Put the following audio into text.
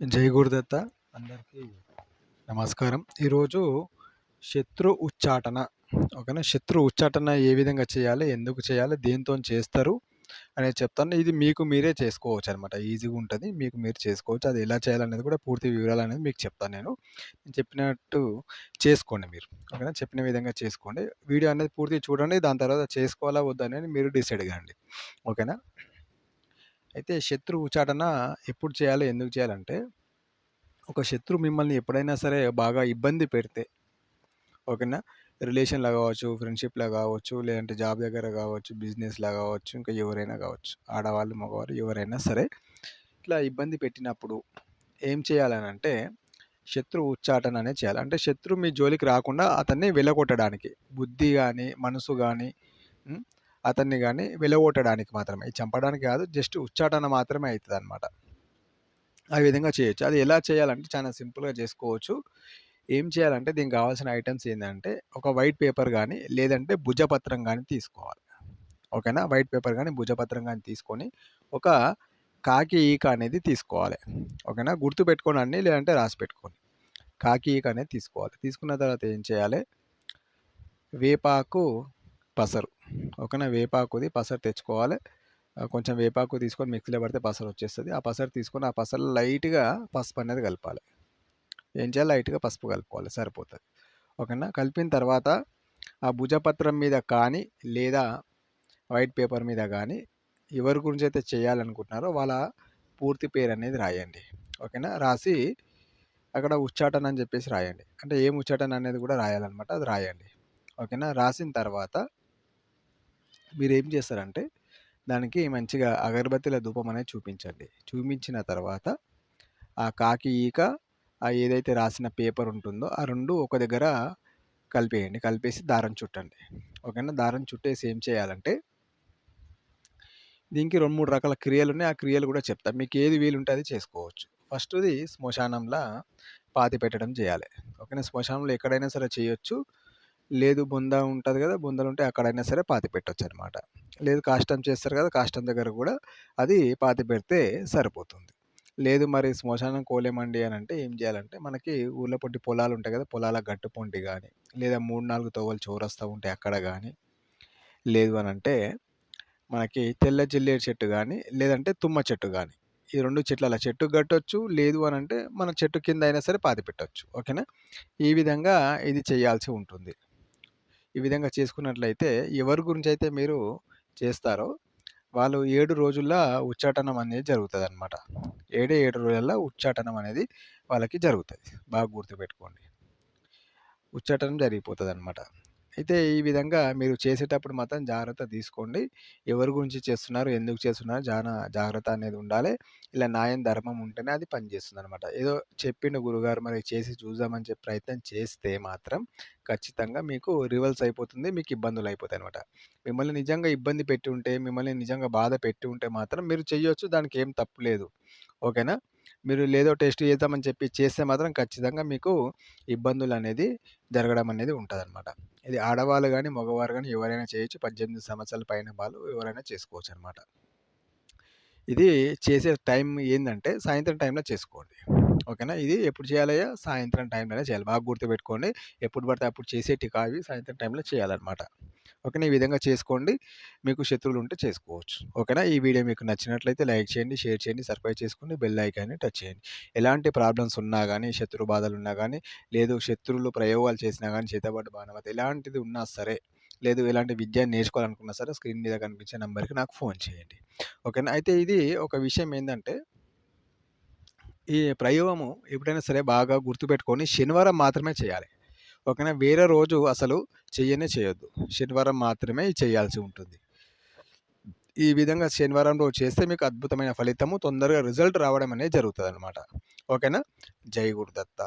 జై గురుదత్త అందరికీ నమస్కారం. ఈరోజు శత్రు ఉచ్చాటన. ఓకేనా? శత్రు ఉచ్చాటన ఏ విధంగా చేయాలి? ఎందుకు చేయాలి? దేంతో చేస్తారు? అనేది చెప్తాను. ఇది మీకు మీరే చేసుకోవచ్చు అనమాట ఈజీగా ఉంటుంది. మీకు మీరు చేసుకోవచ్చు. అది ఎలా చేయాలనేది కూడా పూర్తి వివరాలు అనేది మీకు చెప్తాను నేను. నేను చెప్పినట్టు చేసుకోండి మీరు. ఓకేనా? చెప్పిన విధంగా చేసుకోండి. వీడియో అనేది పూర్తి చూడండి. దాని తర్వాత చేసుకోవాలా? వద్దనేది మీరు డిసైడ్ కాండి ఓకేనా? అయితే శత్రు ఉచాటన ఎప్పుడు చేయాలో ఎందుకు చేయాలంటే ఒక శత్రు మిమ్మల్ని ఎప్పుడైనా సరే బాగా ఇబ్బంది పెడితే ఓకేనా? రిలేషన్లో కావచ్చు ఫ్రెండ్షిప్లో కావచ్చు లేదంటే జాబ్ దగ్గర కావచ్చు బిజినెస్లో కావచ్చు ఇంకా ఎవరైనా కావచ్చు ఆడవాళ్ళు మగవాళ్ళు ఎవరైనా సరే ఇట్లా ఇబ్బంది పెట్టినప్పుడు ఏం చేయాలని అంటే శత్రు ఉచ్చాటన అనేది చేయాలి. అంటే శత్రు మీ జోలికి రాకుండా అతన్ని వెలగొట్టడానికి బుద్ధి కానీ మనసు కానీ అతన్ని కానీ వెలగొట్టడానికి మాత్రమే చంపడానికి కాదు జస్ట్ ఉచ్చాటన మాత్రమే అవుతుంది అనమాట ఆ విధంగా చేయొచ్చు. అది ఎలా చేయాలంటే చాలా సింపుల్గా చేసుకోవచ్చు. ఏం చేయాలంటే దీనికి కావాల్సిన ఐటమ్స్ ఏంటంటే ఒక వైట్ పేపర్ కానీ లేదంటే భుజపత్రం కానీ తీసుకోవాలి. ఓకేనా? వైట్ పేపర్ కానీ భుజపత్రం కానీ తీసుకొని ఒక కాకి ఈక అనేది తీసుకోవాలి. ఓకేనా? గుర్తు పెట్టుకోండి అన్ని లేదంటే రాసి పెట్టుకోండి కాకి ఈక అనేది తీసుకోవాలి. తీసుకున్న తర్వాత ఏం చేయాలి? వేపాకు పసరు. ఓకేనా వేపాకుది పసరు తెచ్చుకోవాలి. కొంచెం వేపాకు తీసుకొని మిక్సీలో పడితే పసరు వచ్చేస్తుంది. ఆ పసరు తీసుకొని ఆ పసరు లైట్గా పసుపు అనేది కలపాలి. ఏం చేయాలి? లైట్గా పసుపు కలుపుకోవాలి. సరిపోతుంది. ఓకేనా? కలిపిన తర్వాత ఆ భుజపత్రం మీద కానీ లేదా వైట్ పేపర్ మీద కానీ ఎవరి గురించి అయితే చేయాలనుకుంటున్నారో వాళ్ళ పూర్తి పేరు అనేది రాయండి. ఓకేనా? రాసి అక్కడ ఉచ్చాటన అని చెప్పేసి రాయండి. అంటే ఏం ఉచ్చాటన అనేది కూడా రాయాలన్నమాట. అది రాయండి. ఓకేనా? రాసిన తర్వాత మీరు ఏం చేస్తారంటే దానికి మంచిగా అగరబత్తిల ధూపం అనేది చూపించండి. చూపించిన తర్వాత ఆ కాకి ఈక ఆ ఏదైతే రాసిన పేపర్ ఉంటుందో ఆ రెండు ఒక దగ్గర కలిపేయండి. కలిపేసి దారం చుట్టండి. ఓకేనా? దారం చుట్టేసి ఏం చేయాలంటే దీనికి రెండు మూడు రకాల క్రియలు ఉన్నాయి. ఆ క్రియలు కూడా చెప్తాను మీకు ఏది వీలుంటే అది చేసుకోవచ్చు. ఫస్ట్ది శ్మశానంలో పాతి పెట్టడం చేయాలి. ఓకేనా? శ్మశానంలో ఎక్కడైనా సరే చేయొచ్చు. లేదు బొంద ఉంటుంది కదా బొందలు ఉంటే అక్కడైనా సరే పాతి పెట్టచ్చు అనమాట లేదు కాష్టం చేస్తారు కదా కాష్టం దగ్గర కూడా అది పాతి పెడితే సరిపోతుంది. లేదు మరి శ్మశానం కోలేమండి అని అంటే ఏం చేయాలంటే మనకి ఊళ్ళో పొట్టి పొలాలు ఉంటాయి కదా పొలాల గట్టు పొంటి కానీ లేదా మూడు నాలుగు తోవలు చౌరస్తా ఉంటే అక్కడ కానీ లేదు అని అంటే మనకి తెల్ల జిల్లేడు చెట్టు కానీ లేదంటే తుమ్మ చెట్టు కానీ ఈ రెండు చెట్లు అలా చెట్టు కట్టొచ్చు లేదు అని అంటే మన చెట్టు కింద అయినా సరే పాతి పెట్టవచ్చు ఓకేనా? ఈ విధంగా ఇది చేయాల్సి ఉంటుంది. ఈ విధంగా చేసుకున్నట్లయితే ఎవరి గురించి అయితే మీరు చేస్తారో వాళ్ళు ఏడు రోజుల్లో ఉచ్చాటనం అనేది జరుగుతుంది అనమాట ఏడే ఏడు రోజుల్లో ఉచ్చాటనం అనేది వాళ్ళకి జరుగుతుంది. బాగా గుర్తుపెట్టుకోండి. ఉచ్చాటనం జరిగిపోతుంది అనమాట అయితే ఈ విధంగా మీరు చేసేటప్పుడు మాత్రం జాగ్రత్త తీసుకోండి. ఎవరి గురించి చేస్తున్నారు? ఎందుకు చేస్తున్నారు? జాన జాగ్రత్త అనేది ఉండాలి. ఇలా న్యాయం ధర్మం ఉంటేనే అది పనిచేస్తుంది అనమాట ఏదో చెప్పిండు గురుగారు మరి చేసి చూద్దామని చెప్పి ప్రయత్నం చేస్తే మాత్రం ఖచ్చితంగా మీకు రివల్స్ అయిపోతుంది మీకు ఇబ్బందులు అయిపోతాయి అనమాట మిమ్మల్ని నిజంగా ఇబ్బంది పెట్టి ఉంటే మిమ్మల్ని నిజంగా బాధ పెట్టి ఉంటే మాత్రం మీరు చేయొచ్చు దానికి ఏం తప్పు లేదు. ఓకేనా? మీరు లేదో టెస్ట్ చేద్దామని చెప్పి చేస్తే మాత్రం ఖచ్చితంగా మీకు ఇబ్బందులు అనేది జరగడం అనేది ఉంటుందన్నమాట. ఇది ఆడవాళ్ళు కానీ మగవారు కానీ ఎవరైనా చేయొచ్చు. పద్దెనిమిది సంవత్సరాల పైన వాళ్ళు ఎవరైనా చేసుకోవచ్చు అనమాట ఇది చేసే టైం ఏంటంటే సాయంత్రం టైంలో చేసుకోండి. ఓకేనా? ఇది ఎప్పుడు చేయాలయ్యా? సాయంత్రం టైంలోనే చేయాలి. బాగా గుర్తుపెట్టుకోండి. ఎప్పుడు పడితే అప్పుడు చేసేటి కావి సాయంత్రం టైంలో చేయాలన్నమాట. ఓకేనా ఈ విధంగా చేసుకోండి. మీకు శత్రువులు ఉంటే చేసుకోవచ్చు. ఓకేనా? ఈ వీడియో మీకు నచ్చినట్లయితే లైక్ చేయండి షేర్ చేయండి సబ్స్క్రైబ్ చేసుకోండి బెల్ ఐకాన్ని టచ్ చేయండి. ఎలాంటి ప్రాబ్లమ్స్ ఉన్నా కానీ శత్రు బాధలు ఉన్నా కానీ లేదు శత్రువులు ప్రయోగాలు చేసినా కానీ చేతబడ్డ బాణవత ఎలాంటిది ఉన్నా సరే లేదు ఎలాంటి విద్య నేర్చుకోవాలనుకున్నా సరే స్క్రీన్ మీద కనిపించే నెంబర్కి నాకు ఫోన్ చేయండి. ఓకేనా? అయితే ఇది ఒక విషయం ఏంటంటే ఈ ప్రయోగము ఎప్పుడైనా సరే బాగా గుర్తుపెట్టుకొని శనివారం మాత్రమే చేయాలి. ఓకేనా వేరే రోజు అసలు చెయ్యనే చేయొద్దు శనివారం మాత్రమే చేయాల్సి ఉంటుంది. ఈ విధంగా శనివారం రోజు చేస్తే మీకు అద్భుతమైన ఫలితము తొందరగా రిజల్ట్ రావడం అనేది జరుగుతుంది అనమాట ఓకేనా? జై గురుదత్త.